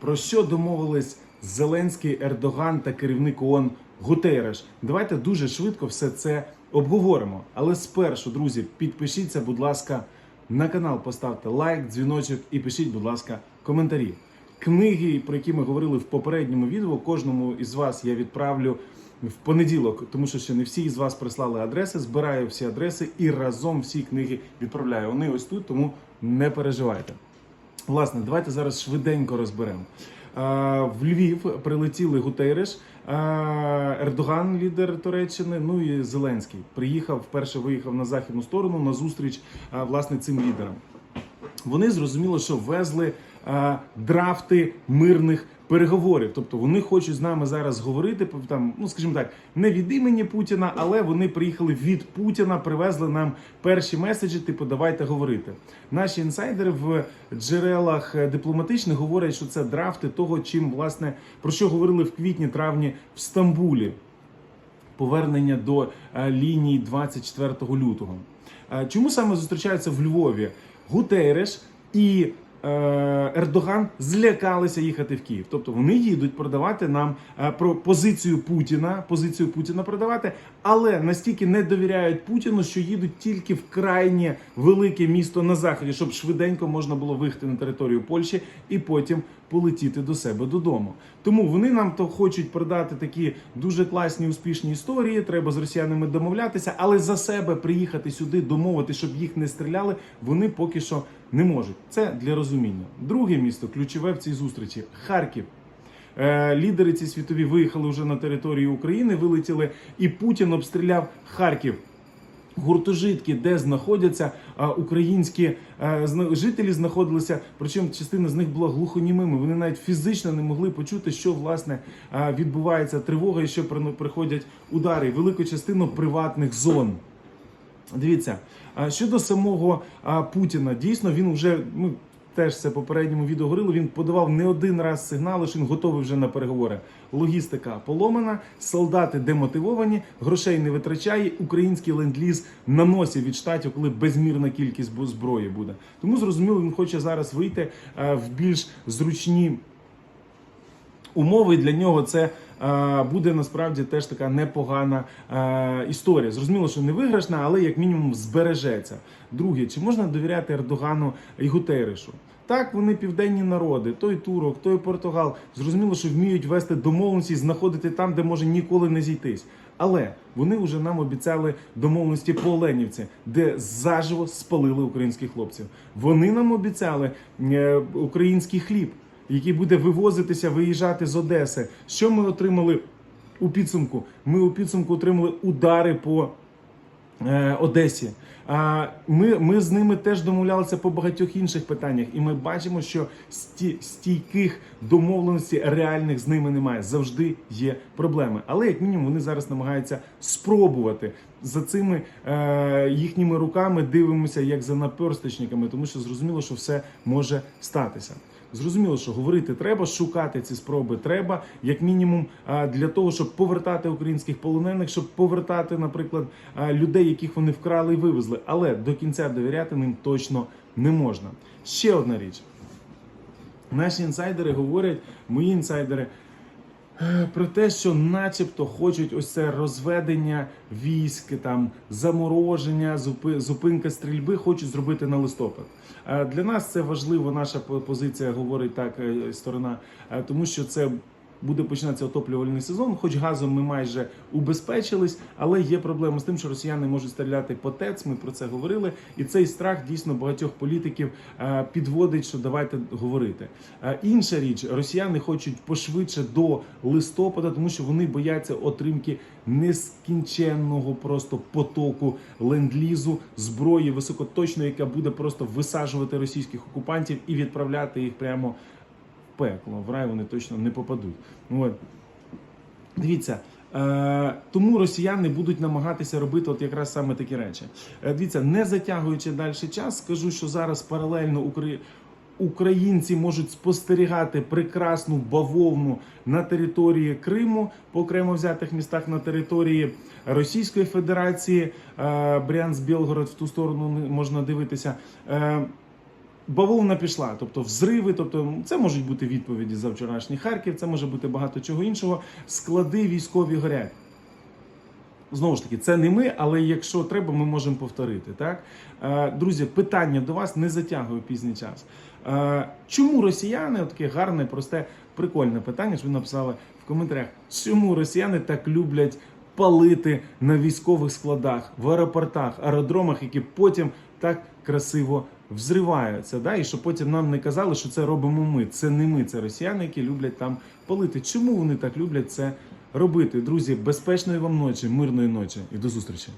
Про що домовились Зеленський, Ердоган та керівник ООН Гутереш? Давайте дуже швидко все це обговоримо. Але спершу, друзі, підпишіться, будь ласка, на канал, поставте лайк, дзвіночок і пишіть, будь ласка, коментарі. Книги, про які ми говорили в попередньому відео, кожному із вас я відправлю в понеділок, тому що ще не всі із вас прислали адреси. Збираю всі адреси і разом всі книги відправляю. Вони ось тут, тому не переживайте. Власне, давайте зараз швиденько розберемо. В Львів прилетіли Гутереш, Ердоган, лідер Туреччини, ну і Зеленський. Приїхав, вперше виїхав на західну сторону на зустріч власне цим лідерам. Вони зрозуміло, що везли драфти мирних переговорів. Тобто вони хочуть з нами зараз говорити там, ну скажімо так, не від імені Путіна, але вони приїхали від Путіна, привезли нам перші меседжі. Типу, давайте говорити. Наші інсайдери в джерелах е, дипломатичних говорять, що це драфти того, чим власне про що говорили в квітні-травні в Стамбулі повернення до е, лінії 24 лютого. Е, Чому саме зустрічаються в Львові? Гутереш і Ердоган злякалися їхати в Київ. Тобто вони їдуть продавати нам е, про позицію Путіна, позицію Путіна продавати, але настільки не довіряють Путіну, що їдуть тільки в крайнє велике місто на заході, щоб швиденько можна було виїхати на територію Польщі і потім полетіти до себе додому. Тому вони нам то хочуть продати такі дуже класні успішні історії. Треба з росіянами домовлятися, але за себе приїхати сюди, домовити, щоб їх не стріляли. Вони поки що не можуть. Це для розуміння. Друге місто, ключове в цій зустрічі Харків. Е, Лідери ці світові виїхали вже на територію України, вилетіли, і Путін обстріляв Харків. Гуртожитки, де знаходяться а, українські а, зна- жителі, знаходилися. Причому частина з них була глухонімими. Вони навіть фізично не могли почути, що власне а, відбувається тривога і що при- приходять удари. Велику частину приватних зон. Дивіться, щодо самого Путіна, дійсно він вже ну. Теж це попередньому відео говорили. Він подавав не один раз сигнали, що він готовий вже на переговори. Логістика поломана, солдати демотивовані, грошей не витрачає. Український ленд-ліз на носі від штатів, коли безмірна кількість зброї буде. Тому зрозуміло, він хоче зараз вийти в більш зручні умови для нього це буде насправді теж така непогана е, історія. Зрозуміло, що не виграшна, але як мінімум збережеться. Друге, чи можна довіряти Ердогану і Гутерешу? Так, вони південні народи, той турок, той португал. Зрозуміло, що вміють вести домовленості, знаходити там, де може ніколи не зійтись. Але вони вже нам обіцяли домовленості по Оленівці, де заживо спалили українських хлопців. Вони нам обіцяли е, український хліб який буде вивозитися, виїжджати з Одеси. Що ми отримали у підсумку? Ми у підсумку отримали удари по е, Одесі. Ми, ми з ними теж домовлялися по багатьох інших питаннях, і ми бачимо, що сті, стійких домовленостей реальних з ними немає. Завжди є проблеми. Але як мінімум вони зараз намагаються спробувати за цими е, їхніми руками дивимося як за наперсточниками, тому що зрозуміло, що все може статися. Зрозуміло, що говорити треба, шукати ці спроби треба, як мінімум, для того, щоб повертати українських полонених, щоб повертати, наприклад, людей, яких вони вкрали і вивезли. Але до кінця довіряти ним точно не можна. Ще одна річ. Наші інсайдери говорять, мої інсайдери. Про те, що начебто хочуть ось це розведення військ, там замороження, зупи- зупинка стрільби, хочуть зробити на листопад. Е, Для нас це важливо. Наша позиція говорить так, е, сторона, е, тому що це буде починатися отоплювальний сезон. Хоч газом ми майже убезпечились, але є проблема з тим, що росіяни можуть стріляти по ТЕЦ. Ми про це говорили, і цей страх дійсно багатьох політиків е, підводить, що давайте говорити. Е, Інша річ, росіяни хочуть пошвидше до листопада, тому що вони бояться отримки нескінченного просто потоку ленд-лізу, зброї високоточної, яка буде просто висаджувати російських окупантів і відправляти їх прямо пекло. В рай вони точно не попадуть. От. Дивіться. Е, тому росіяни будуть намагатися робити от якраз саме такі речі. Е, дивіться, не затягуючи далі час, скажу, що зараз паралельно Украї... українці можуть спостерігати прекрасну бавовну на території Криму, по окремо взятих містах на території Російської Федерації, е, Брянськ, Білгород в ту сторону можна дивитися. Бавовна пішла, тобто взриви, тобто це можуть бути відповіді за вчорашній Харків, це може бути багато чого іншого. Склади військові горять. Знову ж таки, це не ми, але якщо треба, ми можемо повторити. Так? Е, Друзі, питання до вас не затягую пізній час. Е, Чому росіяни, таке гарне, просте, прикольне питання, що ви написали в коментарях, чому росіяни так люблять палити на військових складах, в аеропортах, аеродромах, які потім так красиво взриваються. Да? І щоб потім нам не казали, що це робимо ми. Це не ми, це росіяни, які люблять там палити. Чому вони так люблять це робити? Друзі, безпечної вам ночі, мирної ночі і до зустрічі.